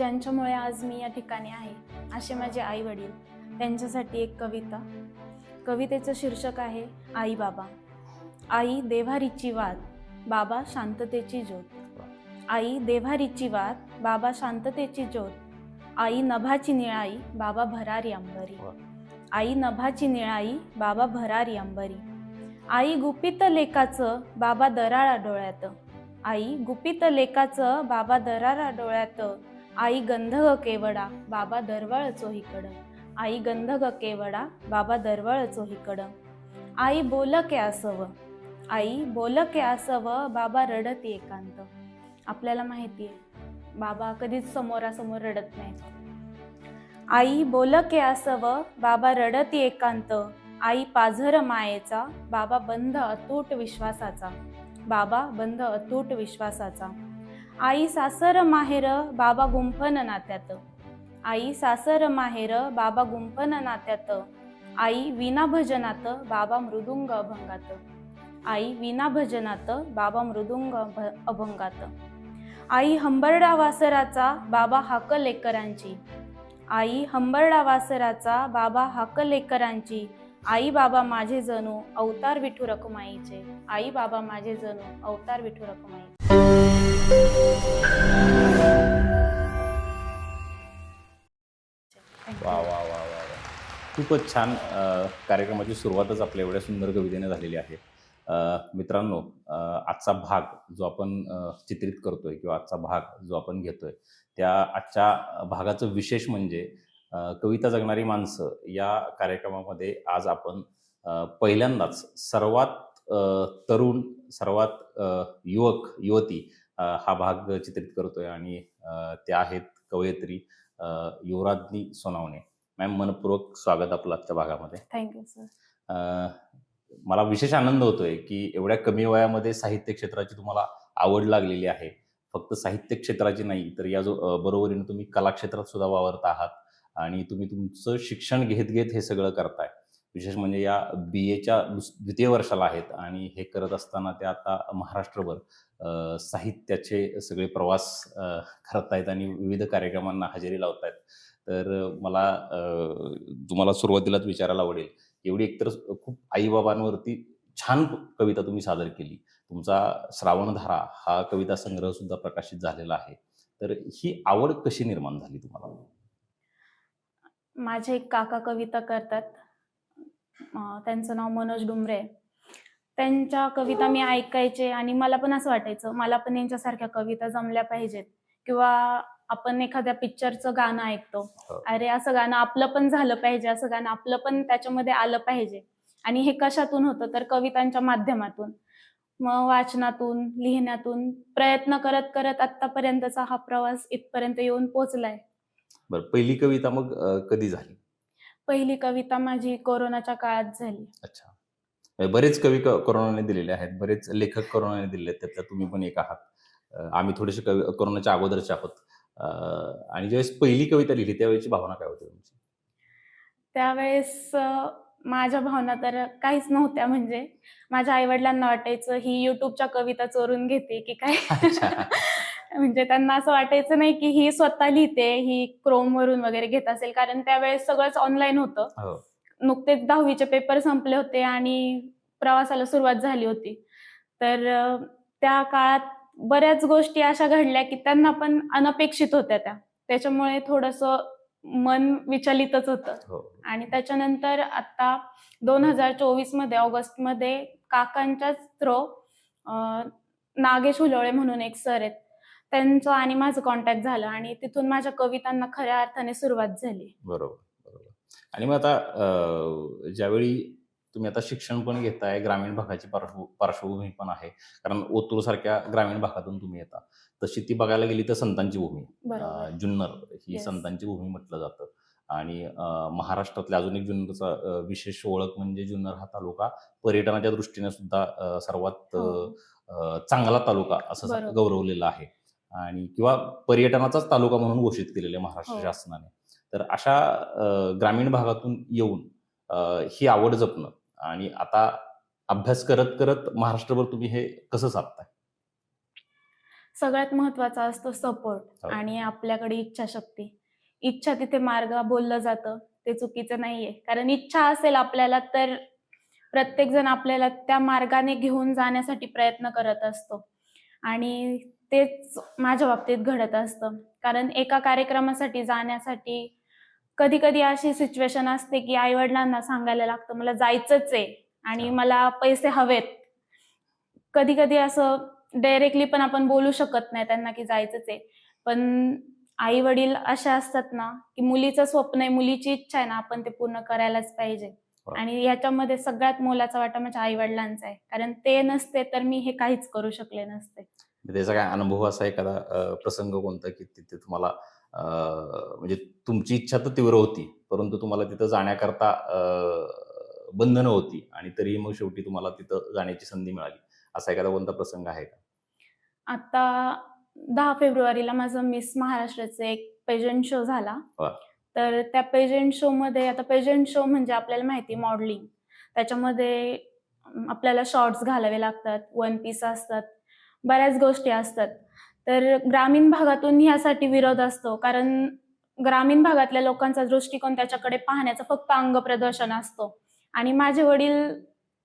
ज्यांच्यामुळे आज मी या ठिकाणी आहे असे माझे आई वडील त्यांच्यासाठी एक कविता. कवितेचं शीर्षक आहे आई बाबा. आई देव्हारीची वाद बाबा शांततेची ज्योत. आई देव्हारीची वाद बाबा शांततेची ज्योत. आई नभाची निळाई बाबा भरारी अंबरी. आई नभाची निळाई बाबा भरारी अंबरी. आई गुपित लेकाचं बाबा दराळा डोळ्यात. आई गुपित लेकाचं बाबा दरारा डोळ्यात. आई गंध ग केवडा बाबा दरवळचो चोहीकड आई गंध ग केवडा बाबा दरवळचो चोहीकड आई बोल के असव आई बोल के असव बाबा रडत एकांत. आपल्याला माहिती आहे बाबा कधीच समोरासमोर रडत नाही आई बोल के असव बाबा रडत एकांत. आई पाझर मायेचा बाबा बंध अतूट विश्वासाचा. बाबा बंध अतूट विश्वासाचा. आई सासर माहेर बाबा गुंफन नात्यात. आई सासर माहेर बाबा गुंफन नात्यात. आई विना भजनात बाबा मृदुंग अभंगात. आई विना भजनात बाबा मृदुंग अभ- अभंगात. आई हंबरडा वासराचा बाबा हाक लेकरांची आई हंबरडा वासराचा बाबा हाक लेकरांची आई बाबा माझे जणू अवतार विठू रखुमाईचे आई बाबा माझे जणू अवतार विठू रखुमाई वा वा वा वा वा. खूपच छान कार्यक्रमाची सुरुवातच आपल्या एवढ्या सुंदर कवितेने झालेली आहे. मित्रांनो आजचा भाग जो आपण चित्रित करतोय किंवा आजचा भाग जो आपण घेतोय त्या आजच्या भागाचं विशेष म्हणजे कविता जगणारी माणसं या कार्यक्रमामध्ये आज आपण पहिल्यांदाच सर्वात तरुण सर्वात युवक युवती हा भाग चित्रित करतोय आणि त्या आहेत कवयित्री अ, युवराज्ञी सोनावणे. मॅम मनपूर्वक स्वागत आपलं आजच्या भागामध्ये. थँक्यू सर मला विशेष आनंद होतोय की एवढ्या कमी वयामध्ये साहित्य क्षेत्राची तुम्हाला आवड लागलेली आहे. फक्त साहित्य क्षेत्राची नाही तर या जो बरोबरीने तुम्ही कला क्षेत्रात सुद्धा वावरत आहात आणि तुम्ही तुमचं शिक्षण घेत घेत हे सगळं करताय. विशेष म्हणजे या बी एच्या द्वितीय वर्षाला आहेत आणि हे करत असताना ते आता महाराष्ट्रभर साहित्याचे सगळे प्रवास करतायत आणि विविध कार्यक्रमांना हजेरी लावतायत. तर मला तुम्हाला सुरुवातीलाच विचारायला आवडेल एवढी एकतर खूप आईबाबांवरती छान कविता तुम्ही सादर केली. तुमचा श्रावणधारा हा कविता संग्रह सुद्धा प्रकाशित झालेला आहे. तर ही आवड कशी निर्माण झाली तुम्हाला? माझे एक काका कविता करतात. त्यांचं नाव मनोज डुमरे. त्यांच्या कविता मी ऐकायचे आणि मला पण असं वाटायचं मला पण यांच्यासारख्या कविता जमल्या पाहिजेत. किंवा आपण एखाद्या पिक्चरचं गाणं ऐकतो हो. अरे असं गाणं आपलं पण झालं पाहिजे असं गाणं आपलं पण त्याच्यामध्ये आलं पाहिजे. आणि हे कशातून होतं? तर कवितांच्या माध्यमातून. मग वाचनातून लिहिण्यातून प्रयत्न करत करत आतापर्यंतचा हा प्रवास इथपर्यंत येऊन पोहोचलाय बरं पहिली कविता मग कधी झाली? पहिली कविता माझी कोरोनाच्या काळात झाली. अच्छा. म्हणजे बरेच कवी कोरोनाने दिलेले आहेत. बरेच लेखक कोरोनाने दिलेले आहेत. त्यातल्या तुम्ही पण एक आहात. आम्ही थोडेसे कवी कोरोनाच्या अगोदरचे आहोत. आणि ज्यावेळेस पहिली कविता लिहिली त्यावेळेची भावना काय होती तुमची? त्यावेळेस माझ्या भावना तर काहीच नव्हत्या. म्हणजे माझ्या आईवडिलांना वाटायचं ही युट्यूबच्या कविता चोरून घेते की काय. म्हणजे त्यांना असं वाटायचं नाही की ही स्वतः लिहिते ही क्रोम वरून वगैरे घेत असेल. कारण त्यावेळेस सगळंच ऑनलाईन होतं. हो. नुकतेच दहावीचे पेपर संपले होते आणि प्रवासाला सुरुवात झाली होती. तर त्या काळात बऱ्याच गोष्टी अशा घडल्या की त्यांना पण अनपेक्षित होत्या त्या. त्याच्यामुळे थोडंसं मन विचलितच होतं. हो. आणि त्याच्यानंतर आता दोन हजार चोवीसमध्ये ऑगस्टमध्ये काकांच्याच थ्रो नागेश हुलोळे म्हणून एक सर आहेत. त्यांचं आणि माझं कॉन्टॅक्ट झालं आणि तिथून माझ्या कवितांना खऱ्या अर्थाने सुरुवात झाली बरोबर बरोबर आणि मग आता ज्यावेळी तुम्ही आता शिक्षण पण घेताय ग्रामीण भागाची पार्श्व पार्श्वभूमी पण आहे कारण ओतूर सारख्या ग्रामीण भागातून तुम्ही येता तशी ती बघायला गेली तर संतांची भूमी जुन्नर ही Yes. संतांची भूमी म्हटलं जातं आणि महाराष्ट्रातल्या अजून एक जुन्नरचा विशेष ओळख म्हणजे जुन्नर हा तालुका पर्यटनाच्या दृष्टीने सुद्धा सर्वात हो. चांगला तालुका असं. गौरवलेला आहे आणि किंवा पर्यटनाचाच तालुका म्हणून घोषित केलेले महाराष्ट्र हो. शासनाने. तर अशा ग्रामीण भागातून येऊन ही आवड जपणं आणि आता अभ्यास करत करत महाराष्ट्रभर तुम्ही हे कसं साधताय? सगळ्यात महत्त्वाचा असतो सपोर्ट हो. आणि आपल्याकडे इच्छाशक्ती. इच्छा तिथे मार्ग बोललं जातं ते चुकीचं नाहीये. कारण इच्छा असेल आपल्याला तर प्रत्येक जण आपल्याला त्या मार्गाने घेऊन जाण्यासाठी प्रयत्न करत असतो. आणि तेच माझ्या बाबतीत घडत असतं. कारण एका कार्यक्रमासाठी जाण्यासाठी कधी कधी अशी सिच्युएशन असते की आई वडिलांना सांगायला लागतं मला जायचंच आहे आणि. मला पैसे हवेत. कधी कधी असं डायरेक्टली पण आपण बोलू शकत नाही त्यांना की जायचंच आहे. पण आई वडील अशा असतात ना की मुलीचं स्वप्न आहे मुलीची इच्छा आहे ना आपण ते पूर्ण करायलाच पाहिजे. आणि याच्यामध्ये सगळ्यात मोलाचा वाटा माझ्या आई वडिलांचा आहे. कारण ते नसते तर मी हे काहीच करू शकले नसते. त्याचा काय अनुभव असा एखादा प्रसंग कोणता की तिथे तुम्हाला म्हणजे तुमची इच्छा तर तीव्र होती परंतु तुम्हाला तिथं जाण्याकरता बंधनं होती आणि तरीही मग शेवटी तुम्हाला तिथं जाण्याची संधी मिळाली. असा एखादा कोणता प्रसंग आहे का? आता दहा फेब्रुवारीला माझं मिस महाराष्ट्राचं एक पेजंट शो झाला. तर त्या पेजंट शो मध्ये आता पेजंट शो म्हणजे आपल्याला माहिती मॉडेलिंग त्याच्यामध्ये आपल्याला शॉर्ट्स घालावे लागतात वन पीस असतात. बऱ्याच गोष्टी असतात. तर ग्रामीण भागातून ह्यासाठी विरोध असतो. कारण ग्रामीण भागातल्या लोकांचा दृष्टिकोन त्याच्याकडे पाहण्याचा फक्त अंग प्रदर्शन असतो. आणि माझे वडील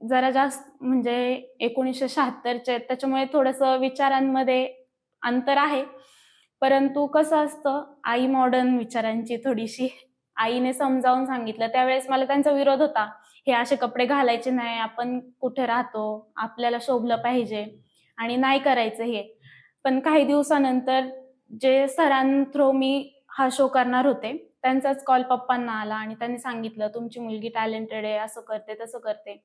जरा जास्त म्हणजे एकोणीसशे शहात्तरचे त्याच्यामुळे थोडंसं विचारांमध्ये अंतर आहे. परंतु कसं असतं आई मॉडर्न विचारांची थोडीशी आईने समजावून सांगितलं. त्यावेळेस मला त्यांचा विरोध होता. हे असे कपडे घालायचे नाही आपण कुठे राहतो आपल्याला शोभलं पाहिजे. आणि नाही करायचं हे. पण काही दिवसानंतर जे सरां थ्रो मी हा शो करणार होते त्यांचाच कॉल पप्पांना आला आणि त्यांनी सांगितलं तुमची मुलगी टॅलेंटेड आहे असं करते तसं करते.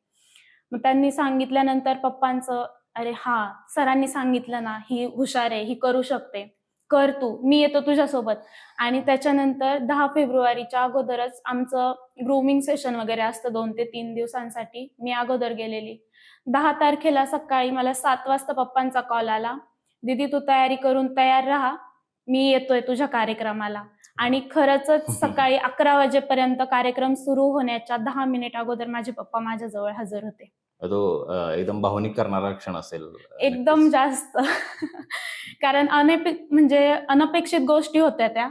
मग त्यांनी सांगितल्यानंतर पप्पांचं अरे हा सरांनी सांगितलं ना ही हुशार आहे ही करू शकते. कर तू मी येतो तुझ्यासोबत. आणि त्याच्यानंतर दहा फेब्रुवारीच्या अगोदरच आमचं ग्रूमिंग सेशन वगैरे असतं दोन ते तीन दिवसांसाठी मी अगोदर गेलेली. दहा तारखेला सकाळी मला सात वाजता पप्पांचा कॉल आला. दीदी तू तयारी करून तयार राहा. मी येतोय तुझ्या कार्यक्रमाला. आणि खरंच सकाळी अकरा वाजेपर्यंत कार्यक्रम सुरू होण्याच्या दहा मिनिट अगोदर माझे पप्पा माझ्याजवळ हजर होते. तो एकदम भावनिक करणारा क्षण असेल. एकदम. जास्त. कारण अनपे म्हणजे अनपेक्षित गोष्टी होत्या त्या.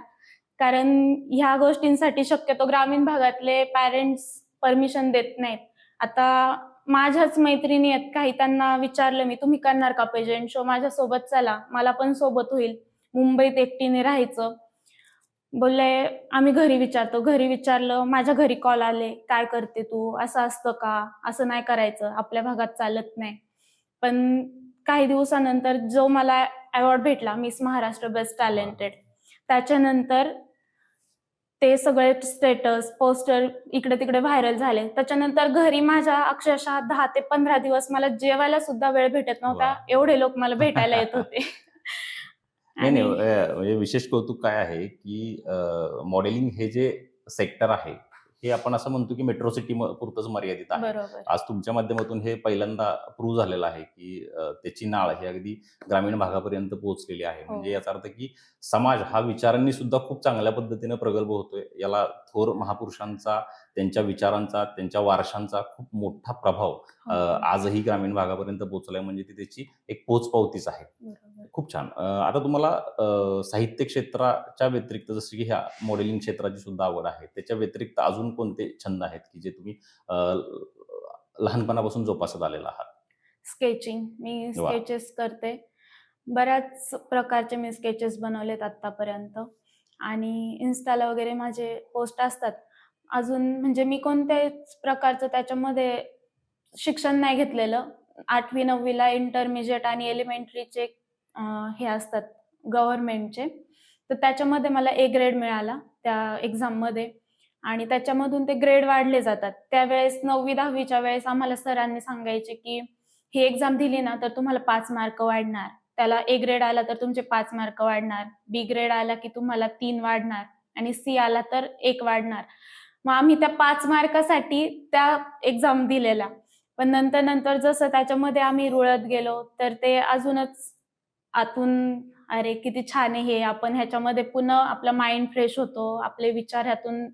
कारण ह्या गोष्टींसाठी शक्यतो ग्रामीण भागातले पॅरेंट्स परमिशन देत नाहीत. आता माझ्याच मैत्रिणी आहेत काही त्यांना विचारलं मी तुम्ही करणार का पेजंट शो माझ्यासोबत चला मला पण सोबत होईल. मुंबईत एकटीने राहायचं. बोलले आम्ही घरी विचारतो. घरी विचारलं माझ्या घरी कॉल आले काय करते तू? असं असतं का? असं नाही करायचं आपल्या भागात चालत नाही. पण काही दिवसानंतर जो मला अवॉर्ड भेटला मिस महाराष्ट्र बेस्ट टॅलेंटेड त्याच्यानंतर ते सगळे स्टेटस पोस्टर इकडे तिकडे व्हायरल झाले. त्याच्यानंतर घरी माझ्या अक्षरशः दहा ते पंधरा दिवस मला जेवायला सुद्धा वेळ भेटत नव्हता. एवढे लोक मला भेटायला येत होते. नाही नाही म्हणजे विशेष कौतुक काय आहे की मॉडेलिंग हे जे सेक्टर आहे हे आपण असं म्हणतो की मेट्रो सिटी पुरतच मर्यादित आहे. आज तुमच्या माध्यमातून हे पहिल्यांदा प्रूव्ह झालेलं आहे की त्याची नाळ ही अगदी ग्रामीण भागापर्यंत पोहोचलेली आहे. हो. म्हणजे याचा अर्थ की समाज हा विचारांनी सुद्धा खूप चांगल्या पद्धतीने प्रगल्भ होतोय. याला थोर महापुरुषांचा त्यांच्या विचारांचा त्यांच्या वारशांचा खूप मोठा प्रभाव हो, आजही ग्रामीण भागापर्यंत पोहोचलाय. म्हणजे ती त्याची एक पोचपावतीच आहे. खूप छान. आता तुम्हाला साहित्य क्षेत्राच्या व्यतिरिक्त जसं की ह्या मॉडेलिंग क्षेत्राची सुद्धा आवड आहे. त्याच्या व्यतिरिक्त अजून कोणते छंद आहेत की जे तुम्ही लहानपणापासून जोपासत आलेला आहात? स्केचिंग. मी. स्केचेस करते. बऱ्याच प्रकारचे मी स्केचेस बनवलेत आतापर्यंत आणि इन्स्टाला वगैरे माझे पोस्ट असतात. अजून म्हणजे मी कोणत्याच प्रकारचं त्याच्यामध्ये शिक्षण नाही घेतलेलं. आठवी नववीला इंटरमिजिएट आणि एलिमेंटरीचे हे असतात गव्हर्नमेंटचे तर त्याच्यामध्ये मला ए ग्रेड मिळाला त्या एक्झाममध्ये आणि त्याच्यामधून ते ग्रेड वाढले जातात. त्यावेळेस नववी दहावीच्या वेळेस आम्हाला सरांनी सांगायचे की ही एक्झाम दिली ना तर तुम्हाला पाच मार्क वाढणार. त्याला ए ग्रेड आला तर तुमचे पाच मार्क वाढणार. बी ग्रेड आला की तुम्हाला तीन वाढणार. आणि सी आला तर एक वाढणार. मग आम्ही त्या पाच मार्कासाठी त्या एक्झाम दिलेल्या पण नंतर नंतर जसं त्याच्यामध्ये आम्ही रुळत गेलो तर ते अजूनच आतून अरे किती छान आहे हे. आपण ह्याच्यामध्ये पुन्हा आपला माइंड फ्रेश होतो आपले विचार ह्यातून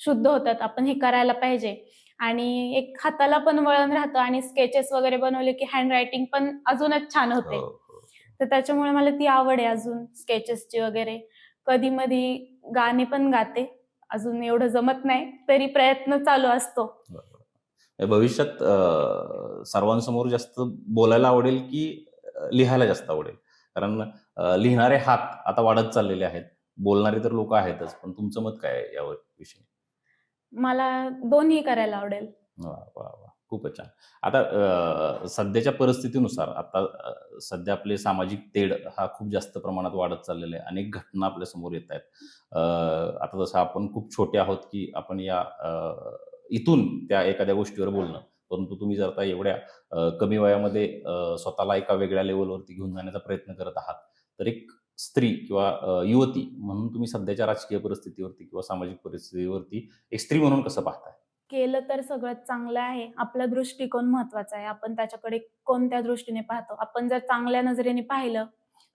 शुद्ध होतात. आपण हे करायला पाहिजे. आणि एक हाताला पण वळण राहतं आणि स्केचेस वगैरे बनवले की हँड रायटिंग पण अजूनच छान होते. हो, हो. तर त्याच्यामुळे मला ती आवड आहे अजून स्केचेसची वगैरे. कधी मधी गाणे पण गाते. अजून एवढं जमत नाही तरी प्रयत्न चालू असतो. भविष्यात सर्वांसमोर जास्त बोलायला आवडेल की लिहायला जास्त आवडेल? कारण लिहिणारे हात आता वाढत चाललेले आहेत. बोलणारे तर लोक आहेतच पण तुमचं मत काय यावर विषयी? मला दोन्ही करायला आवडेल. वा वा वा. खूपच छान. आता सध्याच्या परिस्थितीनुसार आता सध्या आपले सामाजिक तेढ हा खूप जास्त प्रमाणात वाढत चाललेला आहे. अनेक घटना आपल्यासमोर येत आहेत. आता जसं आपण खूप छोटे आहोत की आपण या इथून त्या एखाद्या गोष्टीवर बोलणं. परंतु तुम्ही जर आता एवढ्या कमी वयामध्ये स्वतःला एका वेगळ्या लेवलवरती घेऊन जाण्याचा प्रयत्न करत आहात तर एक स्त्री किंवा युवती म्हणून तुम्ही सध्याच्या राजकीय परिस्थितीवरती किंवा सामाजिक परिस्थितीवरती एक स्त्री म्हणून कसं पाहताय? केलं तर सगळं चांगलं आहे. आपला दृष्टिकोन महत्त्वाचा आहे. आपण त्याच्याकडे कोणत्या दृष्टीने पाहतो? आपण जर चांगल्या नजरेने पाहिलं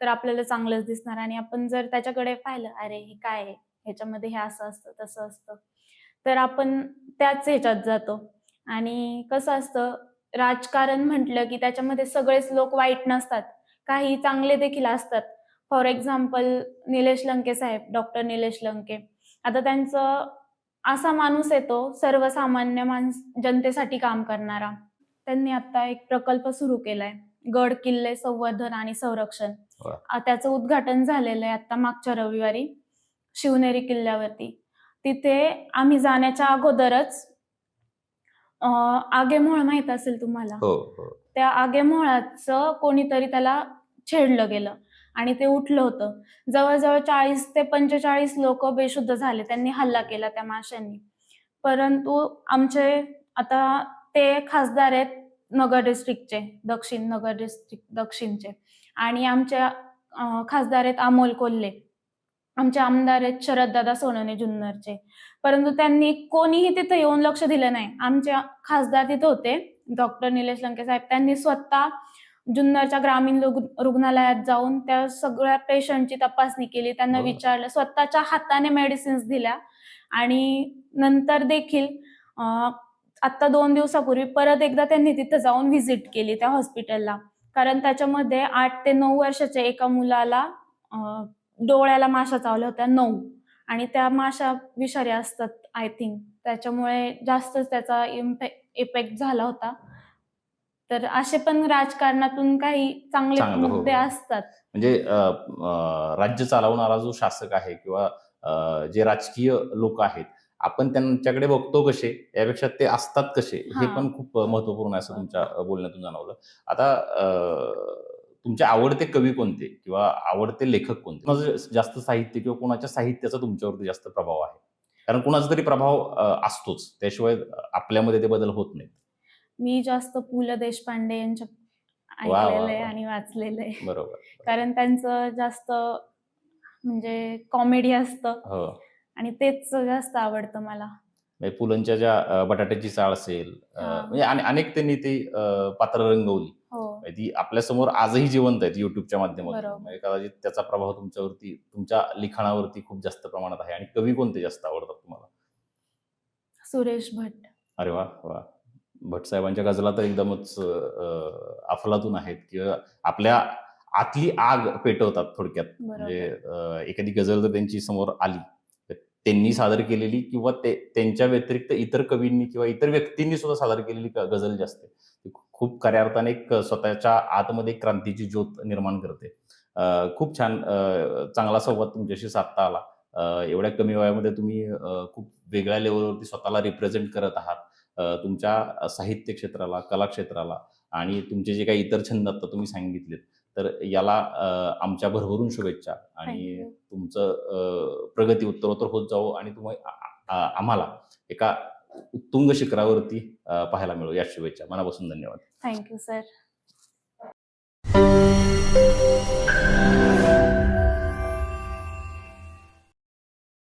तर आपल्याला चांगलंच दिसणार. आणि आपण जर त्याच्याकडे पाहिलं अरे हे काय आहे? ह्याच्यामध्ये हे असं असतं तसं असतं. तर आपण त्याच ह्याच्यात जातो. आणि कसं असतं राजकारण म्हटलं की त्याच्यामध्ये सगळेच लोक वाईट नसतात. काही चांगले देखील असतात. फॉर एक्झाम्पल निलेश लंके साहेब डॉक्टर निलेश लंके. आता त्यांचं असा माणूस येतो सर्वसामान्य माणस जनतेसाठी काम करणारा. त्यांनी आता एक प्रकल्प सुरू केलाय. गड किल्ले संवर्धन आणि संरक्षण. त्याचं उद्घाटन झालेलं आहे आता मागच्या रविवारी शिवनेरी किल्ल्यावरती. तिथे आम्ही जाण्याच्या अगोदरच आगेमोळ माहीत असेल तुम्हाला? हो हो. त्या आगेमोळाचं कोणीतरी त्याला छेडलं गेलं आणि ते उठलं होतं. जवळजवळ चाळीस ते पंचेचाळीस लोक बेशुद्ध झाले. त्यांनी हल्ला केला त्या माशांनी. परंतु आमचे आता ते खासदार आहेत नगर डिस्ट्रिक्टचे दक्षिण नगर डिस्ट्रिक्ट दक्षिणचे. आणि आमचे अं, खासदार आहेत अमोल कोल्हे. आमचे आमदार आहेत शरददादा सोनवणे जुन्नरचे. परंतु त्यांनी कोणीही तिथे येऊन लक्ष दिलं नाही. आमचे खासदार तिथे होते. डॉक्टर निलेश लंके साहेब. त्यांनी स्वतः जुन्नरच्या ग्रामीण रुग- रुग्णालयात जाऊन त्या सगळ्या पेशंटची तपासणी केली. त्यांना. विचारलं. स्वतःच्या हाताने मेडिसिन्स दिल्या. आणि नंतर देखील आता दोन दिवसापूर्वी परत एकदा त्यांनी तिथं जाऊन व्हिजिट केली त्या हॉस्पिटलला. कारण त्याच्यामध्ये आठ ते नऊ वर्षाच्या एका मुलाला डोळ्याला माशा चावल्या होत्या. नऊ. आणि त्या माशा विषारी असतात आय थिंक त्याच्यामुळे जास्तच त्याचा इफेक्ट झाला होता तर असे पण राजकारणातून काही चांगले हो, मुद्दे हो. असतात म्हणजे राज्य चालवणारा जो शासक आहे किंवा जे राजकीय लोक आहेत आपण त्यांच्याकडे बघतो कसे यापेक्षा ते असतात कसे हे. पण खूप महत्त्वपूर्ण असं तुमच्या बोलण्यातून जाणवलं आता तुमचे आवडते कवी कोणते? किंवा आवडते लेखक कोणते? कोणाचं जास्त साहित्य किंवा कोणाच्या साहित्याचा तुमच्यावरती जास्त प्रभाव आहे? कारण कुणाचा तरी प्रभाव असतोच. त्याशिवाय आपल्यामध्ये ते बदल होत नाहीत. मी जास्त पु ल देशपांडे यांच्या ऐकलेलं आहे. आणि वाचलेलं आहे. बरोबर. कारण त्यांचं जास्त म्हणजे कॉमेडी असतं. हो. आणि तेच जास्त आवडतं मला. म्हणजे पुलंच्या ज्या बटाट्याची चाळ असेल. म्हणजे अने- अनेक त्यांनी ती पात्र रंगवली. ती आपल्यासमोर आजही जिवंत आहेत युट्यूबच्या माध्यमातून. म्हणजे कदाचित त्याचा प्रभाव तुमच्यावरती तुमच्या लिखाणावरती खूप जास्त प्रमाणात आहे. आणि कवी कोणते जास्त आवडतात तुम्हाला? सुरेश भट. अरे वा वा. भटसाहेबांच्या गजला तर एकदमच अफलातून आहेत. किंवा आपल्या आतली आग पेटवतात थोडक्यात. म्हणजे एखादी गझल जर त्यांची समोर आली. त्यांनी सादर केलेली किंवा ते त्यांच्या व्यतिरिक्त इतर कवींनी किंवा इतर व्यक्तींनी सुद्धा सादर केलेली ग- गझल जी असते ती खूप खऱ्या अर्थाने एक स्वतःच्या आतमध्ये क्रांतीची ज्योत निर्माण करते. खूप छान चांगला संवाद तुमच्याशी साधता आला. एवढ्या कमी वयामध्ये तुम्ही खूप वेगळ्या लेवलवरती स्वतःला रिप्रेझेंट करत आहात. तुमच्या साहित्य क्षेत्राला कला क्षेत्राला आणि तुमचे जे काही इतर छंद आता तुम्ही सांगितलेत. तर याला आमच्या भरभरून शुभेच्छा आणि तुमचं प्रगती उत्तरोत्तर होत जावो आणि तुम्ही आम्हाला एका उत्तुंग शिखरावरती पाहायला मिळू या शुभेच्छा मनापासून धन्यवाद. Thank you sir